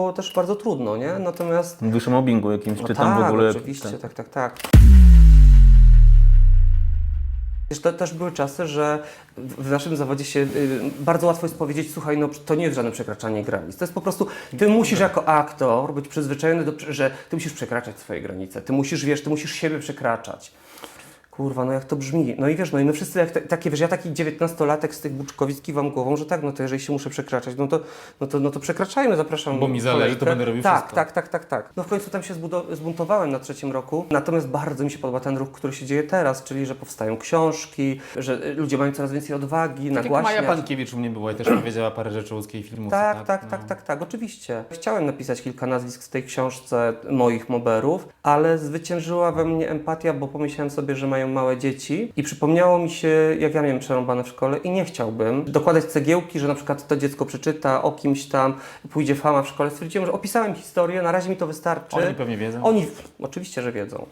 było też bardzo trudno, nie? Natomiast Mówisz o mobbingu jakimś, no czy tam tak, w ogóle... oczywiście, tak, tak, tak. Wiesz, to też były czasy, że w naszym zawodzie się y, bardzo łatwo jest powiedzieć, słuchaj, no to nie jest żadne przekraczanie granic. To jest po prostu, ty musisz jako aktor być przyzwyczajony do, że ty musisz przekraczać swoje granice. Ty musisz, wiesz, ty musisz siebie przekraczać. Kurwa, no jak to brzmi. No i wiesz, no i my wszyscy, jak te, takie, wiesz, ja taki dziewiętnastolatek z tych Buczkowic kiwam głową, że tak, no to jeżeli się muszę przekraczać, no to, no to, no to przekraczajmy, zapraszam. Bo mi zależy, to będę robił tak, wszystko. Tak, tak, tak, tak. No w końcu tam się zbuntowałem na trzecim roku, natomiast bardzo mi się podoba ten ruch, który się dzieje teraz, czyli że powstają książki, że y, ludzie mają coraz więcej odwagi, Tak jak nagłaśniać. Maja Pankiewicz u mnie była i też powiedziała parę rzeczy o ludzkiej filmu. Tak, tak, tak, tak, tak, oczywiście. Chciałem napisać kilka nazwisk w tej książce moich moberów, ale zwyciężyła we mnie empatia, bo pomyślałem sobie, że mają małe dzieci i przypomniało mi się, jak ja miałem przerąbane w szkole i nie chciałbym dokładać cegiełki, że na przykład to dziecko przeczyta o kimś tam, pójdzie fama w szkole. Stwierdziłem, że opisałem historię, na razie mi to wystarczy. Oni pewnie wiedzą. Oni oczywiście, że wiedzą.